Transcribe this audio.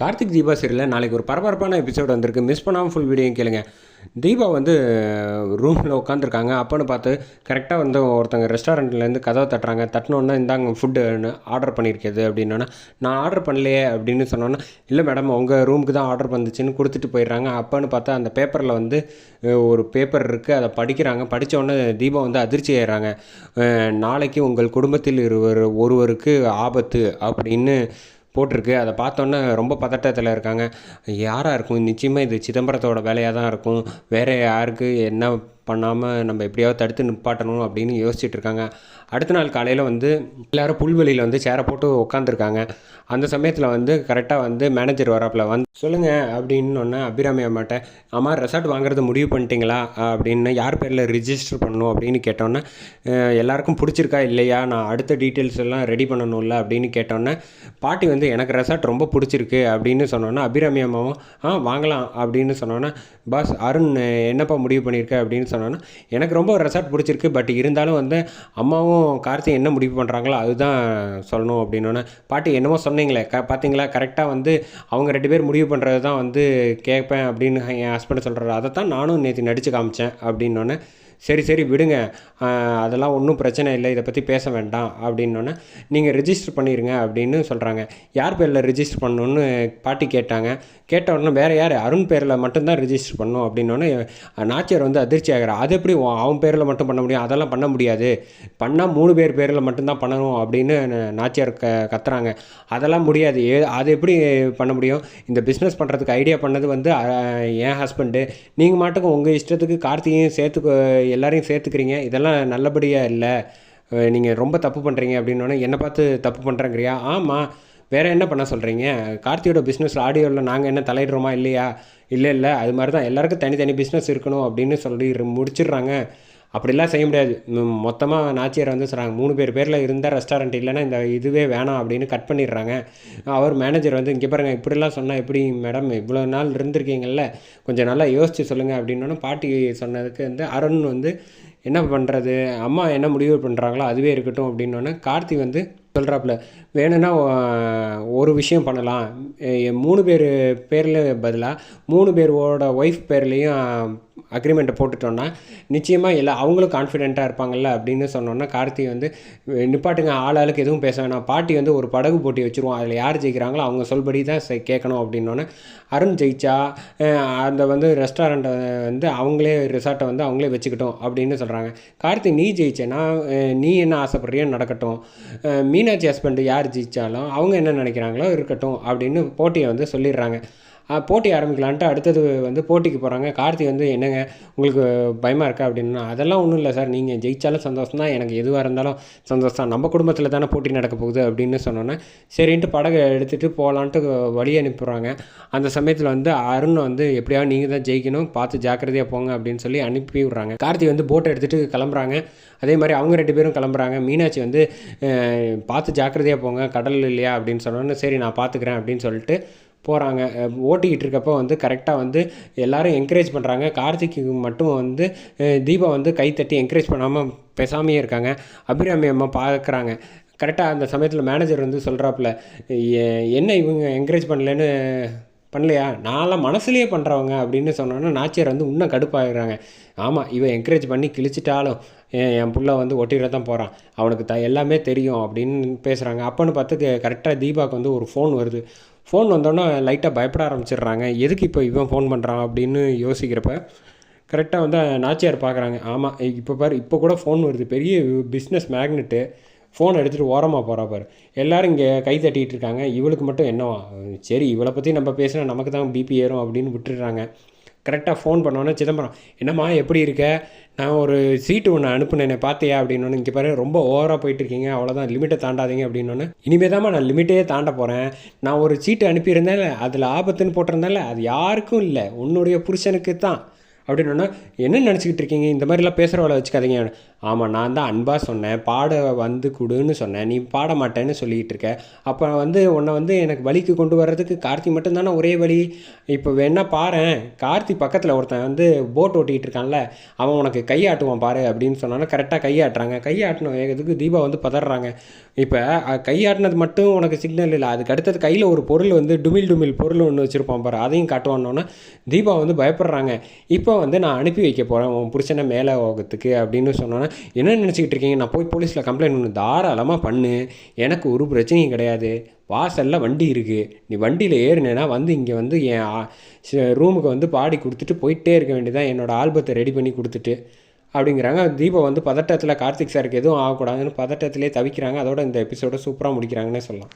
கார்த்திக் தீபா சீரியலில் நாளைக்கு ஒரு பரபரப்பான எபிசோட் வந்திருக்கு. மிஸ் பண்ணாமல் ஃபுல் வீடியோ கேளுங்க. தீபா வந்து ரூமில் உட்காந்துருக்காங்க அப்போன்னு பார்த்து கரெக்டாக வந்து ஒருத்தங்க ரெஸ்டாரண்ட்லேருந்து கதவை தட்டுறாங்க. தட்டினோன்னா இந்தாங்க ஃபுட்டு ஆர்டர் பண்ணியிருக்கிறது அப்படின்னோன்னா நான் ஆர்டர் பண்ணலையே அப்படின்னு சொன்னோன்னா இல்லை மேடம் உங்கள் ரூமுக்கு தான் ஆர்டர் வந்துச்சுன்னு கொடுத்துட்டு போயிடுறாங்க. அப்போன்னு பார்த்தா அந்த பேப்பரில் வந்து ஒரு பேப்பர் இருக்குது அதை படிக்கிறாங்க. படித்தோடனே தீபா வந்து அதிர்ச்சி ஆயிடுறாங்க. நாளைக்கு உங்கள் குடும்பத்தில் இருவர் ஒருவருக்கு ஆபத்து அப்படின்னு போட்டிருக்கு. அதை பார்த்தோன்னே ரொம்ப பதட்டத்தில் இருக்காங்க. யாராக இருக்கும்? நிச்சயமாக இது சிதம்பரத்தோட வேலையாக தான் இருக்கும். வேறு யாருக்கு? என்ன பண்ணாமல் நம்ம எப்படியாவது தடுத்து நிப்பாட்டணும் அப்படின்னு யோசிச்சுட்டு இருக்காங்க. அடுத்த நாள் காலையில் வந்து எல்லோரும் புல்வெளியில் வந்து சேரை போட்டு உட்காந்துருக்காங்க அந்த சமயத்தில் வந்து கரெக்டாக வந்து மேனேஜர் வராப்புல வந்து சொல்லுங்கள் அப்படின்னொன்னே ஒன்று அபிராமி அம்மாட்ட அம்மா ரெசார்ட் வாங்குறது முடிவு பண்ணிட்டீங்களா? அப்படின்னு யார் பேரில் ரிஜிஸ்டர் பண்ணணும் அப்படின்னு கேட்டோன்னே எல்லாருக்கும் பிடிச்சிருக்கா இல்லையா? நான் அடுத்த டீட்டெயில்ஸ் எல்லாம் ரெடி பண்ணணும்ல? அப்படின்னு கேட்டோன்னே பாட்டி வந்து எனக்கு ரெசார்ட் ரொம்ப பிடிச்சிருக்கு. அப்படின்னு சொன்னோன்னே அபிராமி அம்மாவும் ஆ வாங்கலாம். அப்படின்னு சொன்னோன்னே பாஸ் அருண் என்னப்பா முடிவு பண்ணியிருக்க? அப்படின்னு சொன்னான்னா எனக்கு ரொம்ப ரெசார்ட் பிடிச்சிருக்கு. பட் இருந்தாலும் வந்து அம்மாவும் கார்த்தி என்ன முடிவு பண்ணுறாங்களோ அதுதான் சொல்லணும் அப்படின்னோன்னே பாட்டி என்னமோ சொன்னீங்களே க பார்த்தீங்களா கரெக்டாக வந்து அவங்க ரெண்டு பேர் முடிவு பண்ணுறது தான் வந்து கேட்பேன் அப்படின்னு என் ஹஸ்பண்ட் சொல்கிறாரு அதை தான் நானும் நேற்று நடித்து காமிச்சேன் அப்படின்னோன்னே சரி சரி விடுங்க. அதெல்லாம் ஒன்றும் பிரச்சனை இல்லை. இதை பற்றி பேச வேண்டாம் அப்படின்னோடனே நீங்கள் ரிஜிஸ்டர் பண்ணிடுங்க அப்படின்னு சொல்கிறாங்க யார் பேரில் ரிஜிஸ்டர் பண்ணணும்னு பாட்டி கேட்டாங்க. கேட்ட உடனே வேறு யார்? அருண் பேரில் மட்டும்தான் ரிஜிஸ்டர் பண்ணும் அப்படின்னோடனே நாச்சியார் வந்து அதிர்ச்சி ஆகிறார். அது எப்படி அவன் பேரில் மட்டும் பண்ண முடியும்? அதெல்லாம் பண்ண முடியாது. பண்ணால் மூணு பேர் பேரில் மட்டும்தான் பண்ணணும் அப்படின்னு நாச்சியார் க கத்துறாங்க. அதெல்லாம் முடியாது. ஏ அது எப்படி பண்ண முடியும்? இந்த பிஸ்னஸ் பண்ணுறதுக்கு ஐடியா பண்ணது வந்து என் ஹஸ்பண்டு நீங்கள் மாட்டுக்கும் உங்கள் இஷ்டத்துக்கு கார்த்திகையும் சேர்த்து எல்லாரையும் சேர்த்துக்கிறீங்க. இதெல்லாம் நல்லபடியாக இல்லை. நீங்கள் ரொம்ப தப்பு பண்ணுறீங்க அப்படின்னோடனே என்னை பார்த்து தப்பு பண்ணுறேங்கிறியா ஆமாம் வேறு என்ன பண்ண சொல்கிறீங்க கார்த்தியோட பிஸ்னஸ் ஆடியோவில் நாங்கள் என்ன தலையிடுறோமா இல்லையா? இல்லை இல்லை. அது மாதிரி தான் எல்லாருக்கும் தனித்தனி பிஸ்னஸ் இருக்கணும் அப்படின்னு சொல்லி முடிச்சிடுறாங்க. அப்படிலாம் செய்ய முடியாது. மொத்தமாக நாச்சியார் வந்து சொல்கிறாங்க மூணு பேர் பேரில் இருந்தால் ரெஸ்டாரண்ட் இல்லைன்னா இந்த இதுவே வேணாம் அப்படின்னு கட் பண்ணிடுறாங்க. அவர் மேனேஜர் வந்து இங்கே பாருங்கள் இப்படிலாம் சொன்னால் எப்படி மேடம் இவ்வளோ நாள் இருந்திருக்கீங்கல்ல கொஞ்சம் நல்லா யோசித்து சொல்லுங்கள் அப்படின்னோன்னு பாட்டி சொன்னதுக்கு வந்து அருண் வந்து என்ன பண்ணுறது அம்மா என்ன முடிவு பண்ணுறாங்களோ அதுவே இருக்கட்டும் அப்படின்னோடனே கார்த்தி வந்து சொல்கிறாப்புல வேணும்னா ஒரு விஷயம் பண்ணலாம். மூணு பேர் பேரில் பதிலாக மூணு பேரோட ஒய்ஃப் பேர்லேயும் அக்ரிமெண்ட்டை போட்டுட்டோன்னா நிச்சயமாக எல்லா அவங்களும் கான்ஃபிடென்ட்டாக இருப்பாங்கல்ல அப்படின்னு சொன்னோன்னா கார்த்தி வந்து நிப்பாட்டுங்க ஆள் ஆளுக்கு எதுவும் பேச வேணாம். பாட்டி வந்து ஒரு படகு போட்டி வச்சுருவோம் அதில் யார் ஜெயிக்கிறாங்களோ அவங்க சொல்படி தான் கேட்கணும் அப்படின்னோன்னே அருண் ஜெயிச்சா அந்த வந்து ரெஸ்டாரண்ட்டை வந்து அவங்களே ரிசார்ட்டை வந்து அவங்களே வச்சுக்கிட்டோம் அப்படின்னு சொல்கிறாங்க கார்த்தி நீ ஜெயிச்சேன்னா நீ என்ன ஆசைப்படுறியோ நடக்கட்டும். மீனாட்சி ஹஸ்பண்டு யார் ஜெயித்தாலும் அவங்க என்ன நினைக்கிறாங்களோ இருக்கட்டும் அப்படின்னு போட்டியை வந்து சொல்லிடுறாங்க. போட்டி ஆரம்பிக்கலான்ட்டு அடுத்தது வந்து போட்டிக்கு போகிறாங்க கார்த்தி வந்து என்னங்க உங்களுக்கு பயமாக இருக்கா அப்படின்னா? அதெல்லாம் ஒன்றும் இல்லை சார். நீங்கள் ஜெயித்தாலும் சந்தோஷம் தான். எனக்கு எதுவாக இருந்தாலும் சந்தோஷம் தான். நம்ம குடும்பத்தில் தானே போட்டி நடக்க போகுது அப்படின்னு சொன்னோன்னே சரின்ட்டு படகை எடுத்துகிட்டு போகலான்ட்டு வழி அனுப்புகிறாங்க அந்த சமயத்தில் வந்து அருண் வந்து எப்படியாவது நீங்கள் தான் ஜெயிக்கணும் பார்த்து ஜாக்கிரதையாக போங்க அப்படின்னு சொல்லி அனுப்பி விட்றாங்க. கார்த்தி வந்து போட்டை எடுத்துகிட்டு கிளம்புறாங்க. அதே மாதிரி அவங்க ரெண்டு பேரும் கிளம்புறாங்க. மீனாட்சி வந்து பார்த்து ஜாக்கிரதையாக போங்க கடல் இல்லையா அப்படின்னு சொன்னோன்னே சரி நான் பார்த்துக்கிறேன் அப்படின்னு சொல்லிட்டு போகிறாங்க ஓட்டிக்கிட்டு இருக்கப்போ வந்து கரெக்டாக வந்து எல்லாரும் என்கரேஜ் பண்ணுறாங்க கார்த்திக்கு மட்டும் வந்து தீபா வந்து கைத்தட்டி என்கரேஜ் பண்ணாமல் பேசாமையே இருக்காங்க. அபிராமி அம்மா பார்க்குறாங்க கரெக்டாக அந்த சமயத்தில் மேனேஜர் வந்து சொல்கிறாப்புல என்ன இவங்க என்கரேஜ் பண்ணலன்னு பண்ணலையா? நான்லாம் மனசுலேயே பண்ணுறவங்க அப்படின்னு சொன்னோன்னா நாச்சியார் வந்து இன்னும் கடுப்பாகிறாங்க ஆமாம் இவன் என்கரேஜ் பண்ணி கிழிச்சிட்டாலும் என் என் புள்ள வந்து ஒட்டிட தான் போகிறான் அவனுக்கு த எல்லாமே தெரியும் அப்படின்னு பேசுகிறாங்க அப்போன்னு பார்த்து கரெக்டாக தீபாவுக்கு வந்து ஒரு ஃபோன் வருது. ஃபோன் வந்தோடனே லைட்டாக பயப்பட ஆரம்பிச்சிடுறாங்க. எதுக்கு இப்போ இவன் ஃபோன் பண்ணுறான் அப்படின்னு யோசிக்கிறப்ப கரெக்டாக வந்து நாச்சியார் பார்க்குறாங்க. ஆமாம் இப்போ பாரு இப்போ கூட ஃபோன் வருது. பெரிய பிஸ்னஸ் மேக்னெட்டு ஃபோன் எடுத்துகிட்டு ஓரமாக போகிறா பாரு. இங்கே கை தட்டிகிட்டு இருக்காங்க. இவளுக்கு மட்டும் என்னவா? சரி இவளை பற்றி நம்ம பேசினா நமக்கு தான் பிபி ஏறும் அப்படின்னு விட்டுடுறாங்க. கரெக்டாக ஃபோன் பண்ணோன்னே சிதம்பரம் என்னம்மா எப்படி இருக்க? நான் ஒரு சீட்டு ஒன்று அனுப்புனேன் பார்த்தியா அப்படின்னு இங்கே பாரு ரொம்ப ஓவராக போயிட்டு இருக்கீங்க அவ்வளோதான் லிமிட்டை தாண்டாதீங்க. அப்படின்னோன்னு இனிமே தான் நான் லிமிட்டே தாண்ட போகிறேன் நான் ஒரு சீட்டு அனுப்பியிருந்தேன்ல அதில் ஆபத்துன்னு போட்டிருந்தேன்ல அது யாருக்கும் இல்லை. உன்னுடைய புருஷனுக்கு தான். அப்படின்னா என்ன நினச்சிக்கிட்டு இருக்கீங்க? இந்த மாதிரிலாம் பேசுகிறவளை வச்சுக்காதீங்க. ஆமாம் நான் தான் அன்பாக சொன்னேன். பாட வந்து கொடுன்னு சொன்னேன். நீ பாட மாட்டேன்னு சொல்லிகிட்டு இருக்க. அப்போ வந்து உன்னை வந்து எனக்கு வழிக்கு கொண்டு வர்றதுக்கு கார்த்தி மட்டும்தானே ஒரே வழி? இப்போ வேணா பாரேன். கார்த்தி பக்கத்தில் ஒருத்தன் வந்து போட் ஓட்டிகிட்டு இருக்கான்ல அவன் உனக்கு கையாட்டுவான் பாரு அப்படின்னு சொன்னாலும் கரெக்டாக கையாட்டுறாங்க. கையாட்டின வேகத்துக்கு தீபா வந்து பதறாங்க. இப்போ கையாட்டினது மட்டும் உனக்கு சிக்னல் இல்லை. அதுக்கு அடுத்தது கையில் ஒரு பொருள் வந்து டுமில் டுமில் பொருள் ஒன்று வச்சுருப்பான் பாரு. அதையும் காட்டுவானோன்னா தீபா வந்து பயப்படுறாங்க. இப்போ வந்து நான் அனுப்பி வைக்க போகிறேன் உன் புருஷனை மேலே போகிறதுக்கு அப்படின்னு சொன்னோன்னே என்ன நினச்சிக்கிட்டு இருக்கீங்க? நான் போய் போலீஸில் கம்ப்ளைண்ட் பண்ணு தாராளமாக பண்ணு. எனக்கு ஒரு பிரச்சனையும் கிடையாது. வாசலில் வண்டி இருக்குது நீ வண்டியில் ஏறினேன்னா வந்து இங்கே வந்து என் ரூமுக்கு வந்து பாடி கொடுத்துட்டு போயிட்டே இருக்க வேண்டியதான் என்னோடய ஆல்பத்தை ரெடி பண்ணி கொடுத்துட்டு அப்படிங்கிறாங்க. தீபம் வந்து பதட்டத்தில் கார்த்திக் சாருக்கு எதுவும் ஆகக்கூடாதுன்னு பதட்டத்திலே தவிக்கிறாங்க. அதோட இந்த எபிசோட சூப்பராக முடிக்கிறாங்கன்னே சொல்லலாம்.